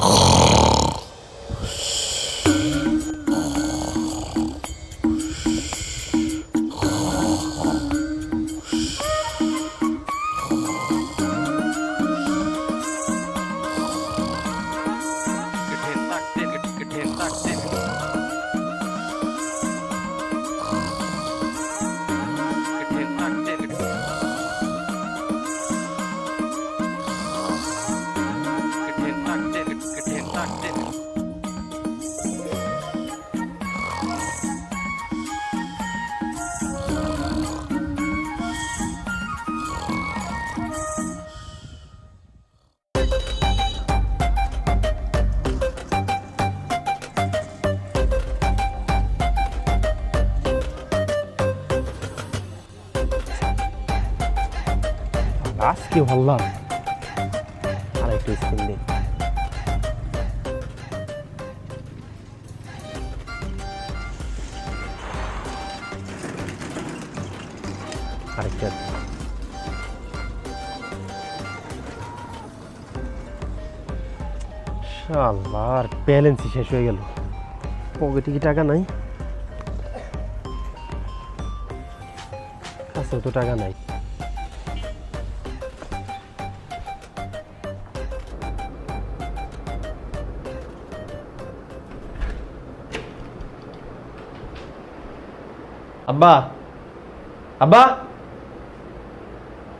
Oh. আজকে ভাবলাম? আর একটু আরেকটা। শাল্লাহ আর ব্যালেন্সই শেষ হয়ে গেল। পকেটে কি টাকা নাই? কাছে তো টাকা নাই। আব্বা আব্বা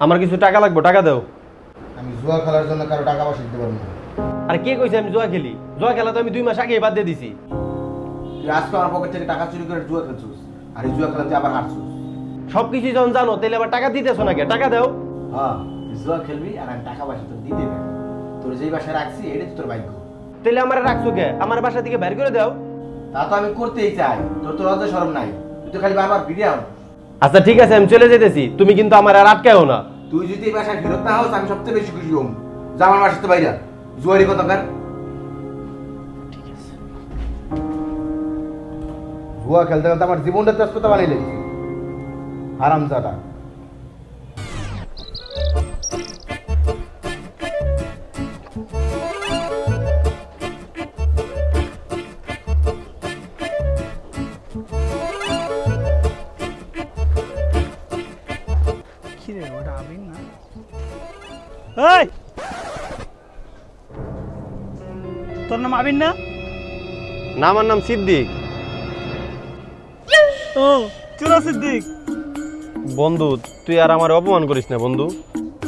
আমার কিছু টাকা লাগবে টাকা দাও। আমি জুয়া খেলার জন্য কারও টাকা পয়সা দিতে পারব না। আর কে কইছে আমি জুয়া খেলি? জুয়া খেলা তো আমি দুই মাস আগে বাদ দিয়ে দিছি। তুই আজকে আমার পকেট থেকে টাকা চুরি করে জুয়া খেলছিস আর এই জুয়া খেলাতে আবার হারছিস। সব কিছু যখন জানো তাহলে আবার টাকা দিতেছো নাকি? টাকা দাও। হ্যাঁ জুয়া খেলবি আর আমি টাকা পয়সা তোর দিতে দেবো তোর যেই বাসায় রাখছি এটাই তো তোর ভাগ্য। তাহলে আমার রাখছো কে? আমার বাসা থেকে বের করে দাও। তা তো আমি করতেই চাই তোর তো লজ্জা শরম নাই। তুই তো খালি বারবার ফিরে আও আচ্ছা ঠিক আছে আমি চলে যেতেছি। তুমি কিন্তু আমার আর আটকাও না। তুই যদি এই বাসায় ফেরত না হোস আমি সবচেয়ে বেশি খুশি হম। যা আমার বাসাতে বাইরা জুয়ারি কথা কার। জুয়া খেলতে খেলতে আমার জীবনটা তেজপাতা বানিয়ে লেগেছে হারাম জাদা এই! তোর নাম আবির না? না আমার নাম সিদ্দিক। ও চুরা সিদ্দিক? বন্ধু তুই আর আমার অপমান করিস না বন্ধু।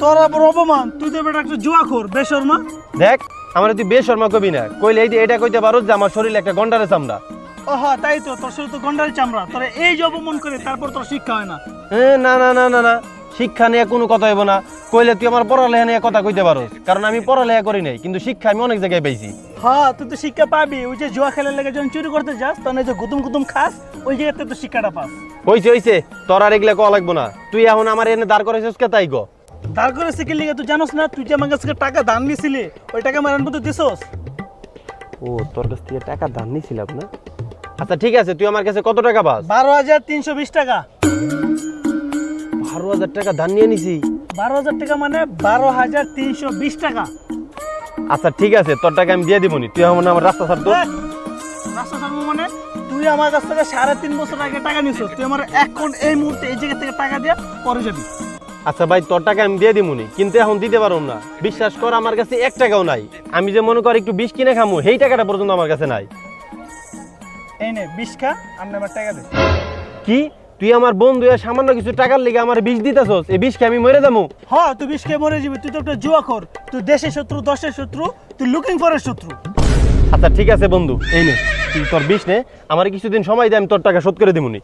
তোর আবার অপমান? তুই তো বেটা একটা জুয়া খোর বেশর্মা। দেখ আমার তুই বেশর্মা কবি না। কইলে এই যে এটা কইতে পারো যে আমার শরীরে একটা গন্ডারে চামড়া। ও হ্যাঁ তাই তো তোর শরীর তো গন্ডারি চামড়া। তোর এই যে অপমান করে তারপর তোর শিক্ষা হয় না। না না না না না। শিক্ষা নিয়ে কোনো কথা হইব না। কইলে তুই আমার পড়ালেখা নিয়ে কথা কইতে পারো কারণ আমি পড়ালেখা করি নাই কিন্তু শিক্ষা আমি অনেক জায়গায় পাইছি। হ্যাঁ তুই তো শিক্ষা পাবি। ওই যে জুয়া খেলার লেগে যখন চুরি করতে যাস তখন এই যে গুতুম গুতুম খাস ওই জায়গাতে তো শিক্ষাটা পাস। হইছে হইছে। তোর আর এগুলা কওয়া লাগবো না। তুই এখন আমার এনে দাঁড় করেছিস কে তাই গো দাঁড় করে শিখে লিগে? তুই জানোস না তুই যে আমার কাছে টাকা দান নিয়েছিলি ওই টাকা আমার মতো দিছোস। ও তোর কাছ থেকে টাকা দান নিছিলাম না? আচ্ছা ঠিক আছে তুই আমার কাছে কত টাকা পাস? বারো হাজার তিনশো বিশ টাকা। হাজার টাকা ধার নিয়ে নিছি। বারো হাজার টাকা মানে বারো হাজার তিনশো বিশ টাকা। আচ্ছা ঠিক আছে তোর টাকা আমি দিয়ে দিবনি। তুই আমার রাস্তা ছাড় তো। রাস্তা সামনে মানে তুই আমার কাছ থেকে সাড়ে তিন বছর আগে টাকা নিছিস তুই আমার এখন এই মুহূর্তে এই জায়গা থেকে টাকা দিয়ে পরে যাবি। আচ্ছা ভাই তোর টাকা আমি দিয়ে দিবনি কিন্তু এখন দিতে পারব না। বিশ্বাস কর আমার কাছে এক টাকাও নাই। আমি যে মনে কর একটু বিষ কিনে খামু সেই টাকাটা পর্যন্ত আমার কাছে নাই। এই নে বিশ খা আমি আমার টাকা দে। কি? তুই আমার বন্ধু সামান্য কিছু টাকার লেগে আমার বিষ দিতেছস এই বিষকে আমি মরে যাব। হ্যাঁ তুই খেয়ে মরে যাবি তুই তো একটা জুয়া খোর। তুই দেশের শত্রু দশের শত্রু তুই লুকিং ফরের শত্রু। আচ্ছা ঠিক আছে বন্ধু এই নে তুই তোর বিষ নে আমার কিছুদিন সময় দে আমি তোর টাকা শোধ করে দিবনি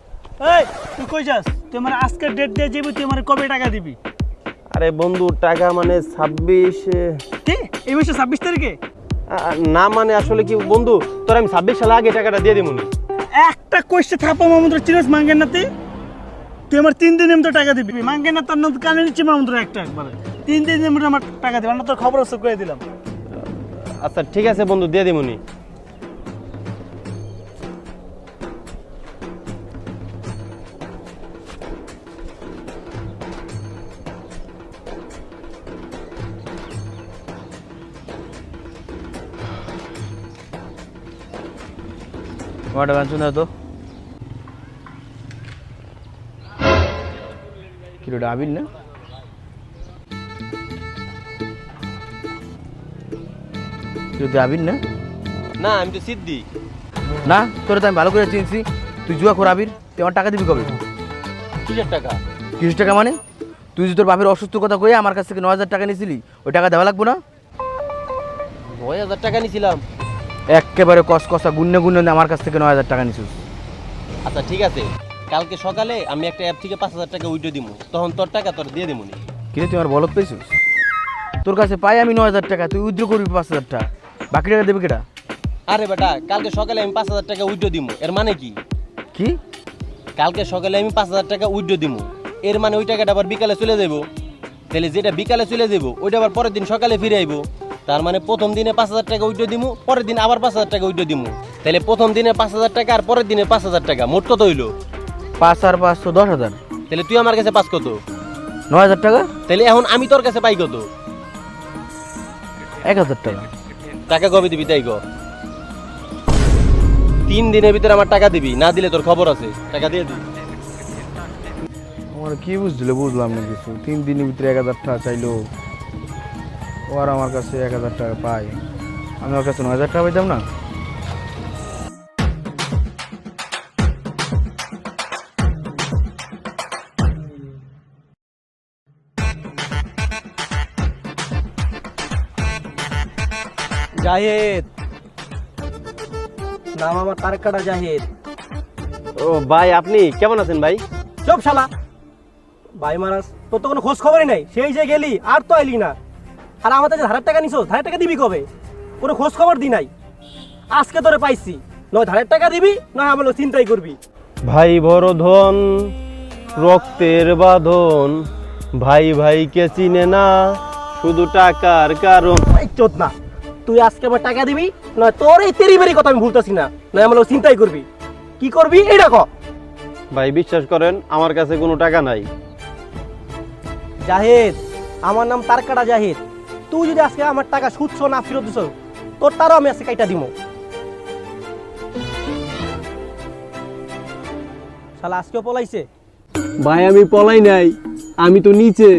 এই তুই কই যাস? তুই আমার আজকের ডেট দিয়ে যাবি তুই আমার কবে টাকা দিবি? আরে বন্ধু টাকা মানে ছাব্বিশ কি? এই মাসে ছাব্বিশ তারিখে? না মানে আসলে কি বন্ধু তোর আমি ছাব্বিশ সালে আগে টাকাটা দিয়ে দিবনি একটা কোয়েশ্চে থাপা মামুদ্র চিরস মাঙ্গেন না তুই তুই আমার তিন দিন তো টাকা দিবি। মাঙ্গে না তোর কানে নিচ্ছি মামুন তোর একটা একবারে। তিন দিন এমনি আমার টাকা দিবি না তোর খবর আছে করে দিলাম। আচ্ছা ঠিক আছে বন্ধু দিয়ে দিমুনি వాడు তো তো কিলোটা আবির না? কিলোটা আবির না? না আমি তো সিদ্ধি। না তোরা তো আমি ভালো করে চিনছি। তুই জুয়া কর আবির তুই আমার টাকা দিবি কবে? কিসের টাকা? কিছু টাকা মানে? তুই যদি তোর বাপের অসুস্থ কথা কয়ে আমার কাছ থেকে ন হাজার টাকা নিয়েছিলি ওই টাকা দেওয়া লাগবো না? নয় হাজার টাকা নিছিলাম একেবারে কস কষা গুন্নে গুন্নে আমার কাছ থেকে ন হাজার টাকা নিছিস। আচ্ছা ঠিক আছে। কালকে সকালে আমি একটা অ্যাপ থেকে পাঁচ হাজার টাকা উইডো দিব তখন তোর টাকা তোর দিয়ে দেবো কিন্তু তুই আমার বলত পেয়েছিস তোর কাছে পাই আমি ন হাজার টাকা তুই উইথড্র করবি পাঁচ হাজার টাকা। বাকি টাকা দেবে কেটা আরে বেটা কালকে সকালে আমি পাঁচ হাজার টাকা উইডো দিব এর মানে কি? কি? কালকে সকালে আমি পাঁচ হাজার টাকা উইডো দিব এর মানে ওই টাকাটা আবার বিকালে চলে যাব তাহলে যেটা বিকালে চলে যাব ওইটা আবার পরের দিন সকালে ফিরে আইবো। তার মানে প্রথম দিনে পাঁচ হাজার টাকা উইডো দিব পরের দিন আবার পাঁচ হাজার টাকা উইডো দিব তাহলে প্রথম দিনে পাঁচ হাজার টাকা আর পরের দিনে পাঁচ হাজার টাকা মোট কত হইল? পাঁচ আর পাঁচশো দশ হাজার। তাহলে তুই আমার কাছে পাস কত? ন হাজার টাকা? তাহলে এখন আমি তোর কাছে পাই কত? এক হাজার টাকা। টাকা কবে দিবি তাই গো তিন দিনের ভিতরে আমার টাকা দিবি না দিলে তোর খবর আছে। টাকা দিয়ে দিবি। আমার কি বুঝছিল বুঝলাম না কিছু। তিন দিনের ভিতরে এক হাজার টাকা চাইলো। ও আর আমার কাছে এক হাজার টাকা পাই আমি ওর কাছে ন হাজার টাকা পাইতাম না। জাহেদ। নাম আমার তারকাটা জাহেদ? ও ভাই আপনি কেমন আছেন ভাই? চুপ শালা। ভাই মারাস তোর তো কোনো খোঁজ খবরই নাই। সেই যে গেলি আর তো আইলি না। আর আমাদের যে ধারের টাকা নিছো ধারের টাকা দিবি কবে? কোনো খোঁজ খবর দি নাই। আজকে তোরে পাইছি। নয় ধারের টাকা দিবি নয় আমার চিন্তাই করবি। ভাই বড় ধন রক্তের বাঁধন। ভাই ভাইকে চিনে না শুধু টাকার কারণ। চোদ না তুই আজকে আমার টাকা দিবি নয় তোর এই তেরি বেরি কথা আমি ভুলতেছি না নয় আমার চিন্তাই করবি। কি করবি? এইটা ক। ভাই বিশ্বাস করেন আমার কাছে কোনো টাকা নাই। জাহিদ আমার নাম তারকাটা জাহিদ। তুই যদি আজকে আমার টাকা সুদছ না ফেরত দিছ তোর তারও আমি আজকে কাইটা দিব শালা আজকেও পলাইছে? ভাই আমি পলাই নাই আমি তো নিচে।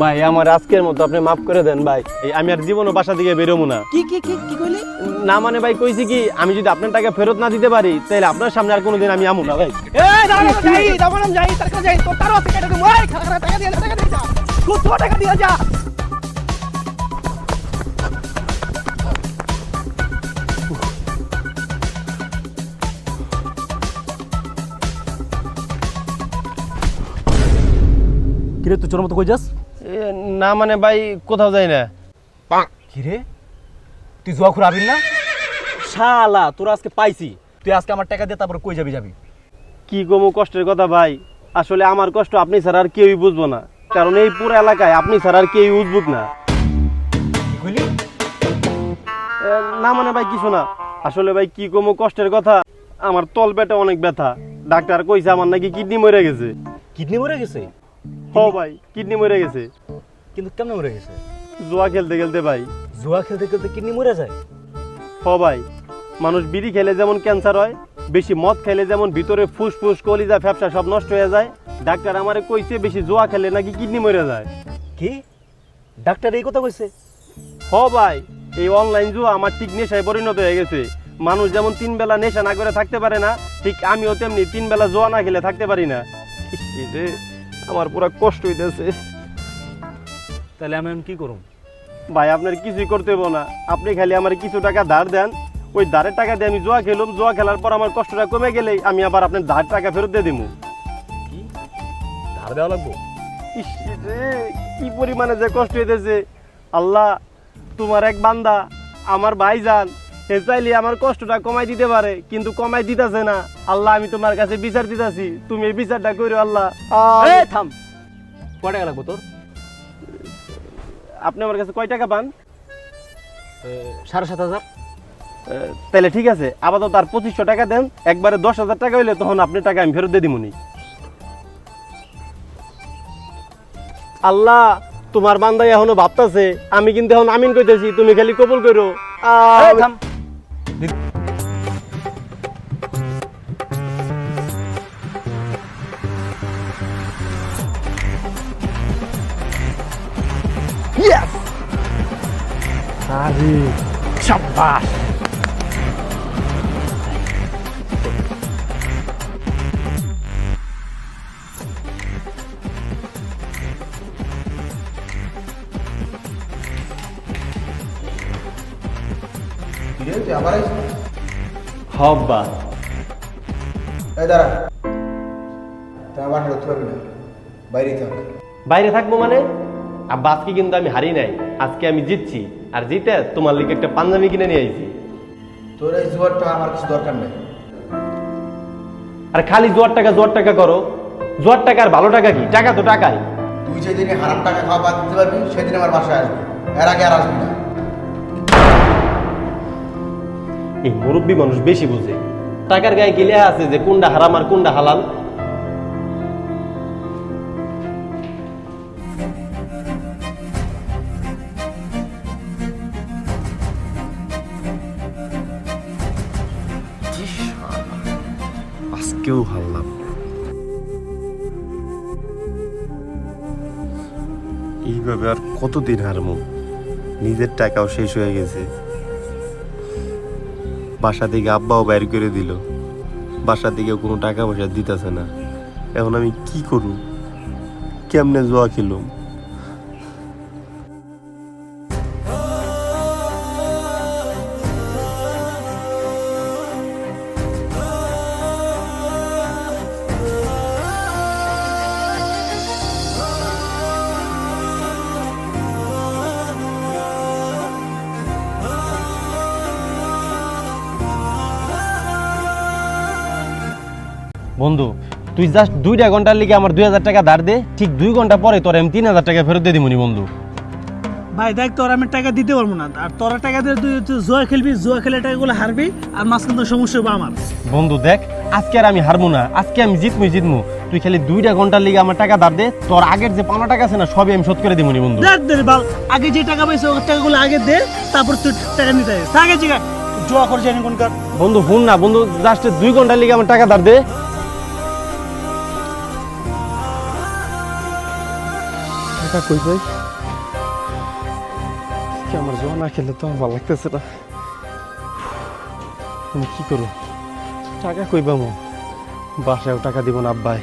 ভাই আমার আজকের মতো আপনি মাফ করে দেন ভাই। আমি আর জীবনও বাসা থেকে বেরোবো না। কি কি কি কি কইলি? না মানে ভাই কইছি কি আমি যদি আপনার টাকা ফেরত না দিতে পারি তাহলে আপনার সামনে আর কোনোদিন আমি আমু না ভাই। এই দাঁড়া যাই দাঁড়া নাম যাই তারকা যাই তোর তারও কাইটা দিব এই খালা টাকা দিয়ে টাকা দিয়ে যা। সুদ ছ টাকা দিয়ে যা। কিরে তুই চোর মতো কই যাস? না মানে ভাই কোথাও যাই না। কিরে? তুই জুয়া খুর না? শালা তোর আজকে পাইছি। তুই আজকে আমার টাকা দিয়ে তারপর কই যাবি যাবি? কি কমু কষ্টের কথা ভাই? আসলে আমার কষ্ট আপনি ছাড়া আর কেউই বুঝব না। কারণ এই পুরো এলাকায় আপনি ছাড়া আর কেউই উদ্ভুত না। না মানে ভাই কিছু না। আসলে ভাই কি কমু কষ্টের কথা? আমার তল পেটে অনেক ব্যথা। ডাক্তার কইছে আমার নাকি কিডনি মরে গেছে। কিডনি মরে গেছে? হ ভাই কিডনি মরে গেছে। কিন্তু কেমন মরে গেছে? জুয়া খেলতে খেলতে ভাই। জুয়া খেলতে খেলতে কিডনি মরে যায়? হ ভাই মানুষ বিড়ি খেলে যেমন ক্যান্সার হয় বেশি মদ খেলে যেমন ভিতরে ফুসফুস কলিজা ফ্যাপসা সব নষ্ট হয়ে যায় ডাক্তার আমারে কইছে বেশি জুয়া খেলে নাকি কিডনি মরে যায়। কি? ডাক্তার এই কথা কইছে? হ ভাই এই অনলাইন জুয়া আমার ঠিক নেশায় পরিণত হয়ে গেছে। মানুষ যেমন তিন বেলা নেশা না করে থাকতে পারে না ঠিক আমিও তেমনি তিন বেলা জোয়া না খেলে থাকতে পারি না। আমার পুরো কষ্ট হইতেছে। তাহলে আমি এখন কি করুম? ভাই আপনার কিছুই করতে হইবো না। আপনি খালি আমার কিছু টাকা ধার দেন। ওই ধারের টাকা দিয়ে আমি জোয়া খেলুম। জোয়া খেলার পর আমার কষ্টটা কমে গেলেই আমি আবার আপনার ধার টাকা ফেরত দিয়ে দিব কি? ধার দেওয়া লাগবো? ইস রে, কি পরিমাণে যে কষ্ট হইতেছে। আল্লাহ তোমার এক বান্দা আমার ভাইজান হে চাইলে আমার কষ্টটা কমাই দিতে পারে কিন্তু কমাই দিতেছে না। আল্লাহ আমি তোমার কাছে বিচার দিতেছি। তুমি এই বিচারটা করো আল্লাহ। এই থাম। কয় টাকা লাগবো তোর? আপনি আমার কাছে কয় টাকা পান? সাড়ে সাত হাজার। তাহলে ঠিক আছে আপাতত আর পঁচিশশো টাকা দেন একবারে দশ হাজার টাকা হইলে তখন আপনি টাকা আমি ফেরত দিয়ে দিবনি আল্লাহ তোমার বান্দাই এখনও ভাবতাছে আমি কিন্তু এখন আমিন কইতেছি তুমি খালি কবুল করো সাব্বাস আবার হব্বা এই দাঁড়া। তুই আমার না। বাইরে থাক। বাইরে থাকব মানে? আব্বা আজকে কিন্তু আমি হারি নাই। আজকে আমি জিতছি। আর জিতে তোমার লিগে একটা পাঞ্জাবি কিনে নিয়ে আইছি। তোর এই জোয়ারটা আমার কিছু দরকার নেই। আর খালি জোয়ার টাকা জোয়ার টাকা করো। জোয়ার টাকা আর ভালো টাকা কি? টাকা তো টাকাই। তুই যেদিনে হারাম টাকা খাওয়া বাদ দিতে পারবি সেদিন আমার বাসায় আসবি। এর আগে আর আসবি না। এই মুরব্বী মানুষ বেশি বুঝে। টাকার গায়ে গিলে আছে যে কোনটা হারাম আর কোনটা হালাল। আজকেও হারলাম এইভাবে আর কতদিন হারমো? নিজের টাকাও শেষ হয়ে গেছে। বাসা থেকে আব্বাও বের করে দিল। বাসা থেকে কোনো টাকা পয়সা দিতেছে না। এখন আমি কি করব কেমনে জোয়া খেলুম? বন্ধু তুই জাস্ট দুইটা ঘণ্টার লিগে আমার দুই হাজার টাকা ধার দে ঠিক দুই ঘণ্টা পরে তোর আমি তিন হাজার টাকা ফেরত দিয়ে দিবনি বন্ধু। ভাই দেখ তোর আমি টাকা দিতে পারব না। আর তোরা টাকা দিয়ে তুই জুয়া খেলবি জোয়া খেলে টাকাগুলো হারবি আর মাঝখান তো সমস্যা হবে আমার। বন্ধু দেখ আজকে আর আমি হারবো না আজকে আমি জিতমু জিতমু। তুই খালি দুইটা ঘণ্টার লিগে আমার টাকা ধার দে তোর আগের যে পাওনা টাকা আছে না সবই আমি শোধ করে দিবনি বন্ধু। দেখ দে বাল আগে যে টাকা পাইছে ওই টাকাগুলো আগে দে তারপর তুই টাকা নিতে আগে যে জুয়া করে? জানি বন্ধু ফোন না বন্ধু জাস্ট দুই ঘণ্টার লিগে আমার টাকা ধার দে। টাকা কই পাই আজকে আমার জোয়া না খেলে তো আমার ভালো লাগতেছে না। আমি কি করব? টাকা কই পাবো বাসায়ও টাকা দিব না, আব্বাই।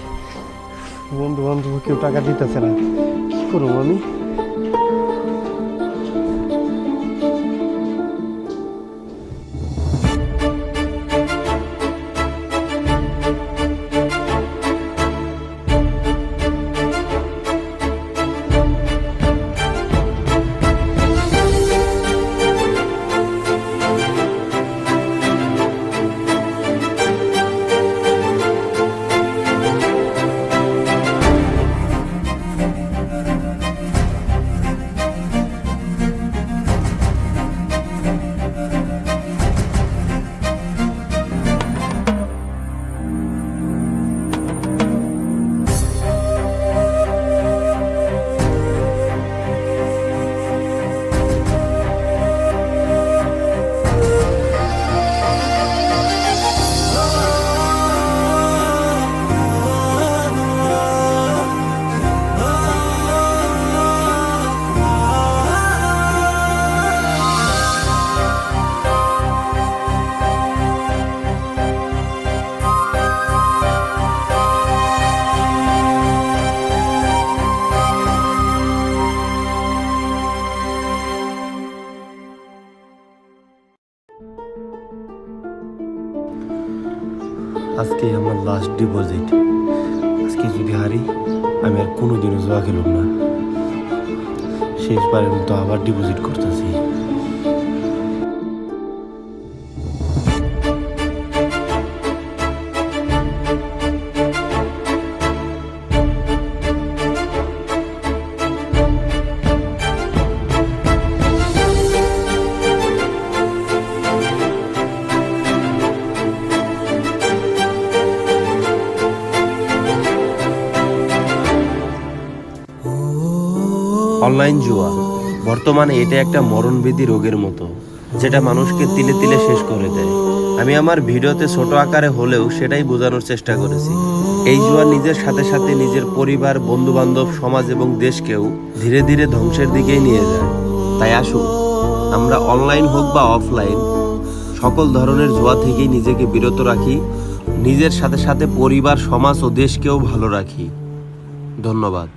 বন্ধু বান্ধব কেউ টাকা দিতেছে না। কি করব আমি? লাস্ট ডিপোজিট আজকে যদি হারি, আমি আর কোনোদিনও জোয়া খেলুম না। শেষবারের মতো আবার ডিপোজিট করতেছি। অনলাইন জুয়া। বর্তমানে এটা একটা মরণবেদী রোগের মতো, যেটা মানুষকে তিলে তিলে শেষ করে দেয়। আমি আমার ভিডিওতে ছোট আকারে হলেও সেটাই বোঝানোর চেষ্টা করেছি। এই জুয়া নিজের সাথে সাথে নিজের পরিবার বন্ধু বান্ধব সমাজ এবং দেশকেও ধীরে ধীরে ধ্বংসের দিকেই নিয়ে যায়। তাই আসুন, আমরা অনলাইন হোক বা অফলাইন, সকল ধরনের জুয়া থেকেই নিজেকে বিরত রাখি, নিজের সাথে সাথে পরিবার, সমাজ ও দেশকেও ভালো রাখি। ধন্যবাদ।